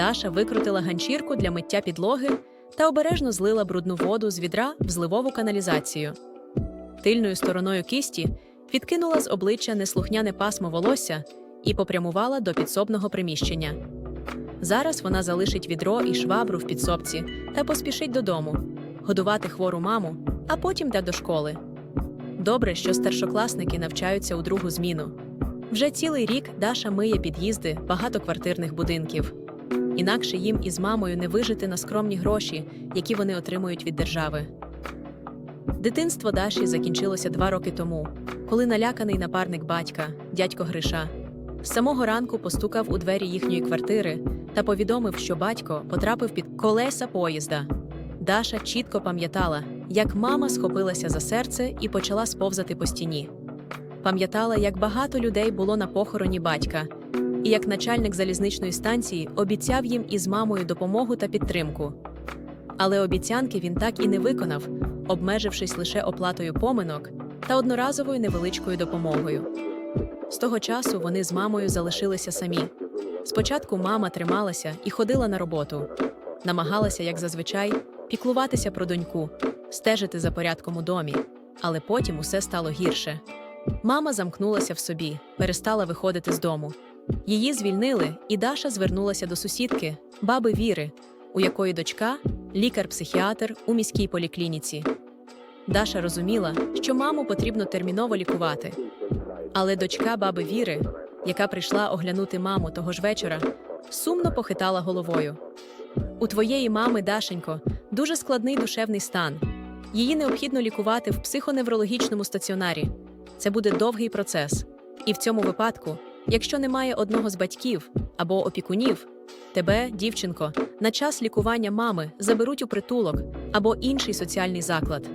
Даша викрутила ганчірку для миття підлоги та обережно злила брудну воду з відра в зливову каналізацію. Тильною стороною кісті відкинула з обличчя неслухняне пасмо волосся і попрямувала до підсобного приміщення. Зараз вона залишить відро і швабру в підсобці та поспішить додому, годувати хвору маму, а потім йде до школи. Добре, що старшокласники навчаються у другу зміну. Вже цілий рік Даша миє під'їзди багатоквартирних будинків. Інакше їм із мамою не вижити на скромні гроші, які вони отримують від держави. Дитинство Даші закінчилося два роки тому, коли наляканий напарник батька, дядько Гриша, з самого ранку постукав у двері їхньої квартири та повідомив, що батько потрапив під колеса поїзда. Даша чітко пам'ятала, як мама схопилася за серце і почала сповзати по стіні. Пам'ятала, як багато людей було на похороні батька, і як начальник залізничної станції обіцяв їм із мамою допомогу та підтримку. Але обіцянки він так і не виконав, обмежившись лише оплатою поминок та одноразовою невеличкою допомогою. З того часу вони з мамою залишилися самі. Спочатку мама трималася і ходила на роботу, намагалася, як зазвичай, піклуватися про доньку, стежити за порядком у домі, але потім усе стало гірше. Мама замкнулася в собі, перестала виходити з дому. Її звільнили, і Даша звернулася до сусідки, баби Віри, у якої дочка лікар-психіатр у міській поліклініці. Даша розуміла, що маму потрібно терміново лікувати. Але дочка баби Віри, яка прийшла оглянути маму того ж вечора, сумно похитала головою. У твоєї мами, Дашенько, дуже складний душевний стан. Її необхідно лікувати в психоневрологічному стаціонарі. Це буде довгий процес. І в цьому випадку, якщо немає одного з батьків або опікунів, тебе, дівчинко, на час лікування мами заберуть у притулок або інший соціальний заклад.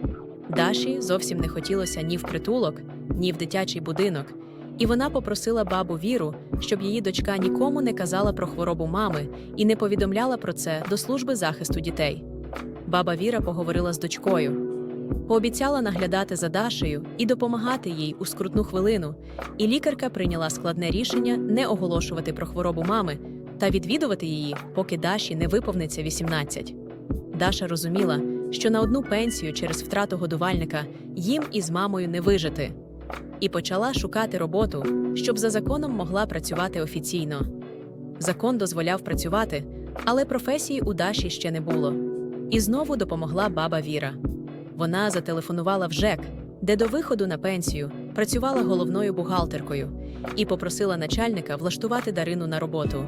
Даші зовсім не хотілося ні в притулок, ні в дитячий будинок, і вона попросила бабу Віру, щоб її дочка нікому не казала про хворобу мами і не повідомляла про це до служби захисту дітей. Баба Віра поговорила з дочкою, пообіцяла наглядати за Дашею і допомагати їй у скрутну хвилину, і лікарка прийняла складне рішення не оголошувати про хворобу мами та відвідувати її, поки Даші не виповниться 18. Даша розуміла, що на одну пенсію через втрату годувальника їм із мамою не вижити, і почала шукати роботу, щоб за законом могла працювати офіційно. Закон дозволяв працювати, але професії у Даші ще не було. І знову допомогла баба Віра. Вона зателефонувала в ЖЕК, де до виходу на пенсію працювала головною бухгалтеркою, і попросила начальника влаштувати Дарину на роботу.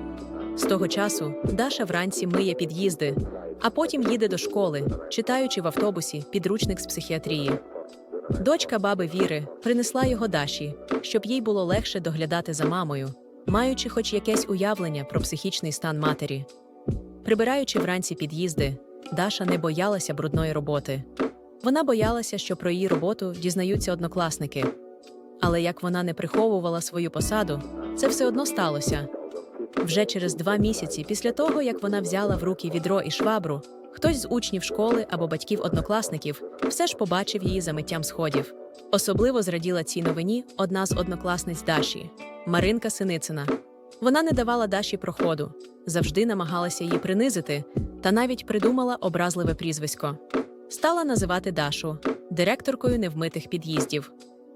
З того часу Даша вранці миє під'їзди, а потім їде до школи, читаючи в автобусі підручник з психіатрії. Дочка баби Віри принесла його Даші, щоб їй було легше доглядати за мамою, маючи хоч якесь уявлення про психічний стан матері. Прибираючи вранці під'їзди, Даша не боялася брудної роботи. Вона боялася, що про її роботу дізнаються однокласники. Але як вона не приховувала свою посаду, це все одно сталося. Вже через два місяці після того, як вона взяла в руки відро і швабру, хтось з учнів школи або батьків однокласників все ж побачив її за миттям сходів. Особливо зраділа цій новині одна з однокласниць Даші Маринка Синицина. Вона не давала Даші проходу, завжди намагалася її принизити, та навіть придумала образливе прізвисько. Стала називати Дашу директоркою невмитих під'їздів.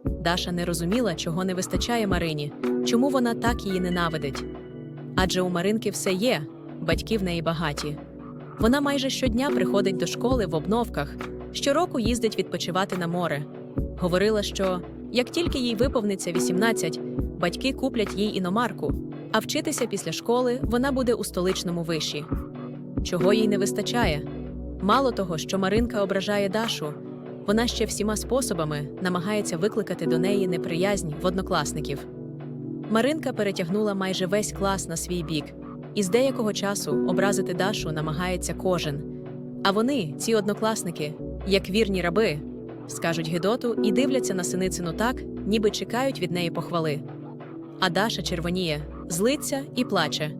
Даша не розуміла, чого не вистачає Марині, чому вона так її ненавидить. Адже у Маринки все є, батьки в неї багаті. Вона майже щодня приходить до школи в обновках, щороку їздить відпочивати на море. Говорила, що як тільки їй виповниться 18, батьки куплять їй іномарку, а вчитися після школи вона буде у столичному виші. Чого їй не вистачає? Мало того, що Маринка ображає Дашу, вона ще всіма способами намагається викликати до неї неприязнь в однокласників. Маринка перетягнула майже весь клас на свій бік, і з деякого часу образити Дашу намагається кожен. А вони, ці однокласники, як вірні раби, скажуть Гедоту і дивляться на синицину так, ніби чекають від неї похвали. А Даша червоніє, злиться і плаче.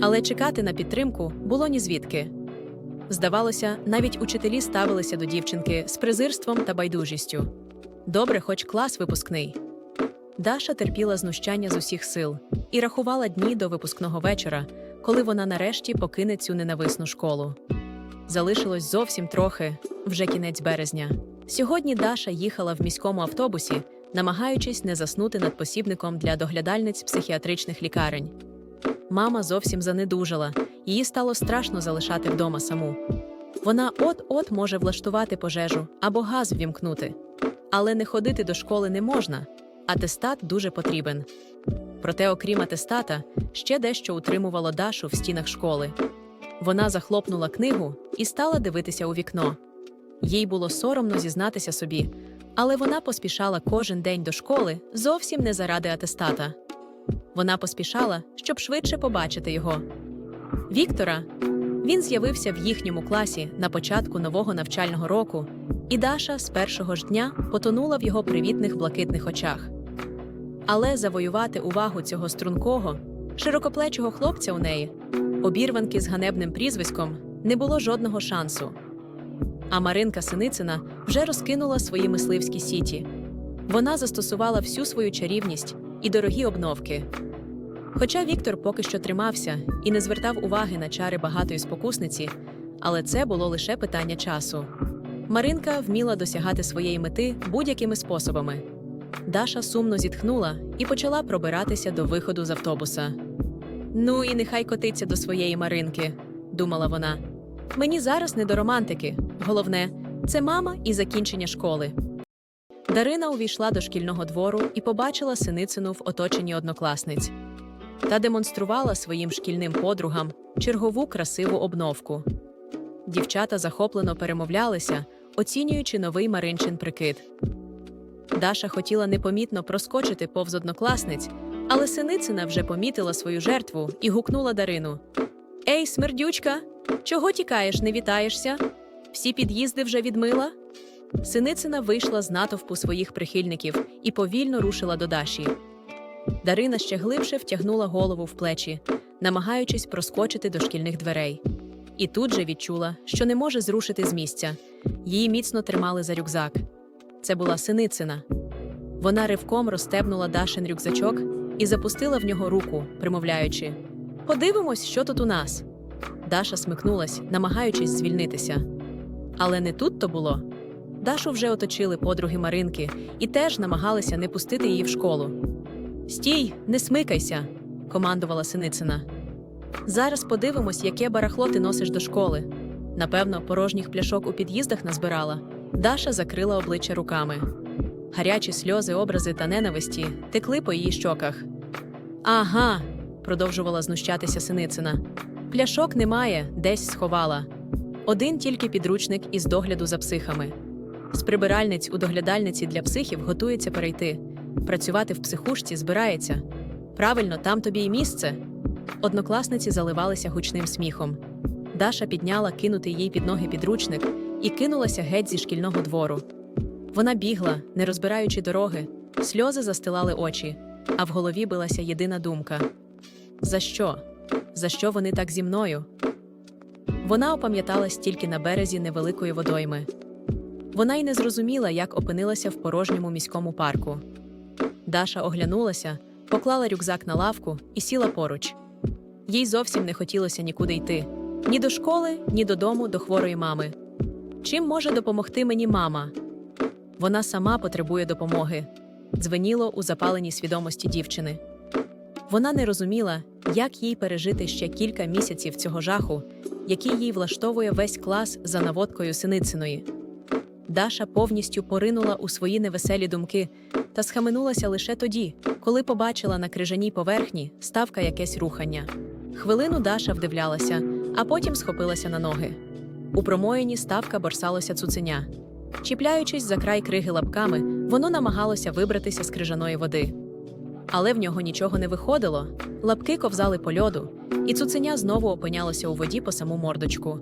Але чекати на підтримку було ні звідки. Здавалося, навіть учителі ставилися до дівчинки з презирством та байдужістю. Добре, хоч клас випускний. Даша терпіла знущання з усіх сил і рахувала дні до випускного вечора, коли вона нарешті покине цю ненависну школу. Залишилось зовсім трохи, вже кінець березня. Сьогодні Даша їхала в міському автобусі, намагаючись не заснути над посібником для доглядальниць психіатричних лікарень. Мама зовсім занедужала, її стало страшно залишати вдома саму. Вона от-от може влаштувати пожежу або газ ввімкнути. Але не ходити до школи не можна. Атестат дуже потрібен. Проте, окрім атестата, ще дещо утримувало Дашу в стінах школи. Вона захлопнула книгу і стала дивитися у вікно. Їй було соромно зізнатися собі, але вона поспішала кожен день до школи зовсім не заради атестата. Вона поспішала, щоб швидше побачити його. Віктора він з'явився в їхньому класі на початку нового навчального року, і Даша з першого ж дня потонула в його привітних блакитних очах. Але завоювати увагу цього стрункого, широкоплечого хлопця у неї, обірванки з ганебним прізвиськом, не було жодного шансу. А Маринка Синицина вже розкинула свої мисливські сіті. Вона застосувала всю свою чарівність і дорогі обновки. Хоча Віктор поки що тримався і не звертав уваги на чари багатої спокусниці, але це було лише питання часу. Маринка вміла досягати своєї мети будь-якими способами. Даша сумно зітхнула і почала пробиратися до виходу з автобуса. Ну і нехай котиться до своєї Маринки, думала вона. Мені зараз не до романтики. Головне це мама і закінчення школи. Дарина увійшла до шкільного двору і побачила синицину в оточенні однокласниць та демонструвала своїм шкільним подругам чергову красиву обновку. Дівчата захоплено перемовлялися, оцінюючи новий Маринчин прикид. Даша хотіла непомітно проскочити повз однокласниць, але синицина вже помітила свою жертву і гукнула Дарину: Ей, смердючка, чого тікаєш, не вітаєшся? Всі під'їзди вже відмила? Синицина вийшла з натовпу своїх прихильників і повільно рушила до Даші. Дарина ще глибше втягнула голову в плечі, намагаючись проскочити до шкільних дверей. І тут же відчула, що не може зрушити з місця. Її міцно тримали за рюкзак. Це була синицина. Вона ривком розстебнула Дашин рюкзачок і запустила в нього руку, примовляючи: Подивимось, що тут у нас. Даша смикнулась, намагаючись звільнитися. Але не тут то було. Дашу вже оточили подруги Маринки і теж намагалися не пустити її в школу. Стій, не смикайся, командувала Синицина. Зараз подивимось, яке барахло ти носиш до школи. Напевно, порожніх пляшок у під'їздах назбирала. Даша закрила обличчя руками. Гарячі сльози, образи та ненависті текли по її щоках. Ага, продовжувала знущатися Синицина. Пляшок немає, десь сховала. Один тільки підручник із догляду за психами. З прибиральниць у доглядальниці для психів готується перейти. Працювати в психушці збирається. Правильно, там тобі й місце. Однокласниці заливалися гучним сміхом. Даша підняла кинутий їй під ноги підручник і кинулася геть зі шкільного двору. Вона бігла, не розбираючи дороги, сльози застилали очі, а в голові билася єдина думка: за що? За що вони так зі мною? Вона опам'яталась тільки на березі невеликої водойми. Вона й не зрозуміла, як опинилася в порожньому міському парку. Даша оглянулася, поклала рюкзак на лавку і сіла поруч. Їй зовсім не хотілося нікуди йти ні до школи, ні додому до хворої мами. Чим може допомогти мені мама? Вона сама потребує допомоги. Дзвеніло у запаленій свідомості дівчини. Вона не розуміла, як їй пережити ще кілька місяців цього жаху, який їй влаштовує весь клас за наводкою синициної. Даша повністю поринула у свої невеселі думки та схаменулася лише тоді, коли побачила на крижаній поверхні ставка якесь рухання. Хвилину Даша вдивлялася, а потім схопилася на ноги. У промоїні ставка борсалося цуценя. Чіпляючись за край криги лапками, воно намагалося вибратися з крижаної води. Але в нього нічого не виходило. Лапки ковзали по льоду, і цуценя знову опинялося у воді по саму мордочку.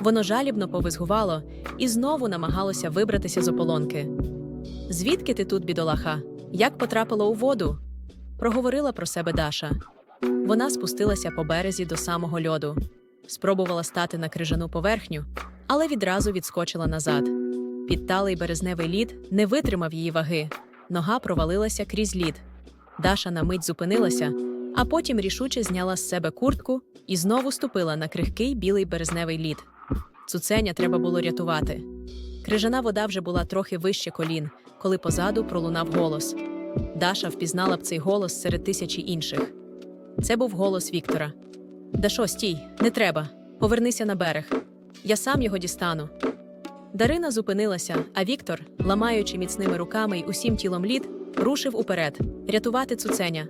Воно жалібно повизгувало і знову намагалося вибратися з ополонки. Звідки ти тут, бідолаха? Як потрапила у воду? проговорила про себе Даша. Вона спустилася по березі до самого льоду, спробувала стати на крижану поверхню, але відразу відскочила назад. Підталий березневий лід не витримав її ваги, нога провалилася крізь лід. Даша на мить зупинилася, а потім рішуче зняла з себе куртку і знову ступила на крихкий білий березневий лід. Цуценя треба було рятувати. Крижана вода вже була трохи вище колін, коли позаду пролунав голос. Даша впізнала б цей голос серед тисячі інших. Це був голос Віктора. Дашо, стій, не треба. Повернися на берег. Я сам його дістану. Дарина зупинилася, а Віктор, ламаючи міцними руками й усім тілом лід, рушив уперед рятувати цуценя.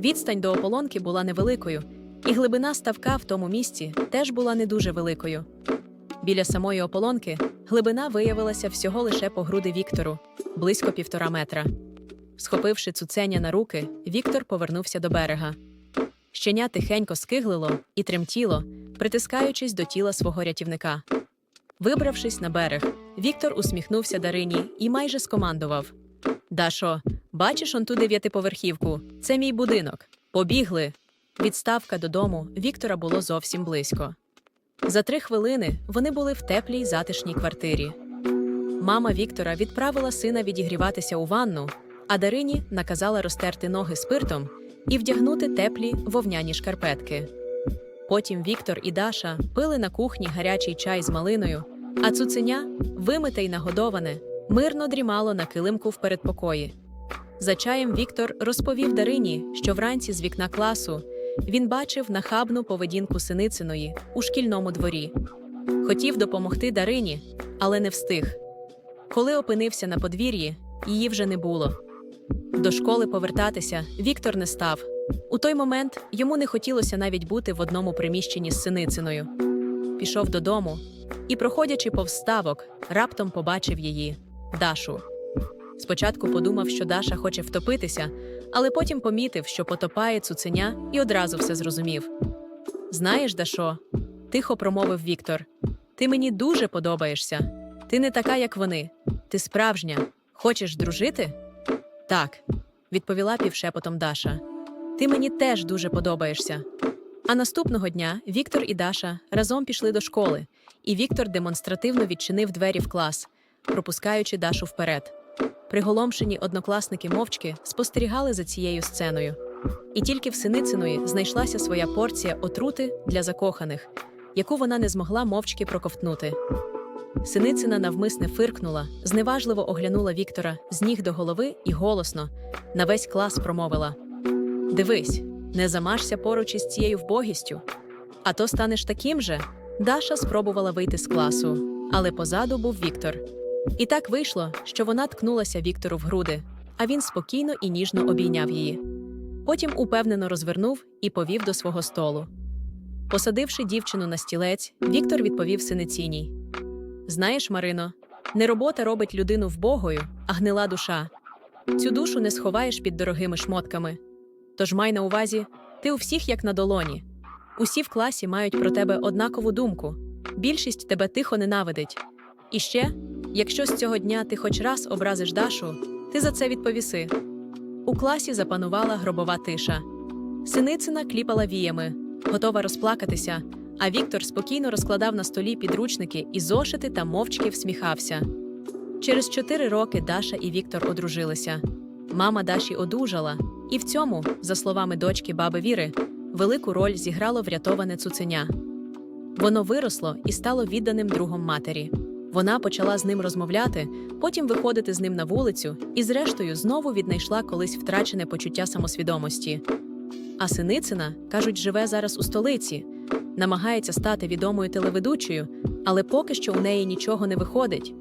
Відстань до ополонки була невеликою, і глибина ставка в тому місці теж була не дуже великою. Біля самої ополонки глибина виявилася всього лише по груди Віктору близько півтора метра. Схопивши цуценя на руки, Віктор повернувся до берега. Щеня тихенько скиглило і тремтіло, притискаючись до тіла свого рятівника. Вибравшись на берег, Віктор усміхнувся Дарині і майже скомандував: Дашо, бачиш он ту дев'ятиповерхівку? Це мій будинок. Побігли. Відставка додому Віктора було зовсім близько. За три хвилини вони були в теплій затишній квартирі. Мама Віктора відправила сина відігріватися у ванну, а Дарині наказала розтерти ноги спиртом і вдягнути теплі вовняні шкарпетки. Потім Віктор і Даша пили на кухні гарячий чай з малиною, а цуценя, вимите й нагодоване, мирно дрімало на килимку в передпокої. За чаєм Віктор розповів Дарині, що вранці з вікна класу він бачив нахабну поведінку синициної у шкільному дворі. Хотів допомогти Дарині, але не встиг. Коли опинився на подвір'ї, її вже не було. До школи повертатися Віктор не став. У той момент йому не хотілося навіть бути в одному приміщенні з синициною. Пішов додому і, проходячи повз ставок, раптом побачив її Дашу. Спочатку подумав, що Даша хоче втопитися, але потім помітив, що потопає цуценя, і одразу все зрозумів. Знаєш, Дашо, тихо промовив Віктор. Ти мені дуже подобаєшся. Ти не така, як вони. Ти справжня. Хочеш дружити? Так, відповіла півшепотом Даша. Ти мені теж дуже подобаєшся. А наступного дня Віктор і Даша разом пішли до школи, і Віктор демонстративно відчинив двері в клас, пропускаючи Дашу вперед. Приголомшені однокласники мовчки спостерігали за цією сценою. І тільки в Синициної знайшлася своя порція отрути для закоханих, яку вона не змогла мовчки проковтнути. Синицина навмисне фиркнула, зневажливо оглянула Віктора з ніг до голови і голосно на весь клас промовила: Дивись, не замажся поруч із цією вбогістю. А то станеш таким же. Даша спробувала вийти з класу, але позаду був Віктор. І так вийшло, що вона ткнулася Віктору в груди, а він спокійно і ніжно обійняв її. Потім упевнено розвернув і повів до свого столу. Посадивши дівчину на стілець, Віктор відповів синиціній: Знаєш, Марино, не робота робить людину вбогою, а гнила душа. Цю душу не сховаєш під дорогими шмотками. Тож май на увазі, ти у всіх як на долоні. Усі в класі мають про тебе однакову думку. Більшість тебе тихо ненавидить. І ще, якщо з цього дня ти хоч раз образиш Дашу, ти за це відповіси. У класі запанувала гробова тиша. Синицина кліпала віями, готова розплакатися, а Віктор спокійно розкладав на столі підручники і зошити та мовчки всміхався. Через чотири роки Даша і Віктор одружилися. Мама Даші одужала, і в цьому, за словами дочки баби Віри, велику роль зіграло врятоване цуценя. Воно виросло і стало відданим другом матері. Вона почала з ним розмовляти, потім виходити з ним на вулицю і, зрештою, знову віднайшла колись втрачене почуття самосвідомості. А синицина, кажуть, живе зараз у столиці, намагається стати відомою телеведучою, але поки що у неї нічого не виходить.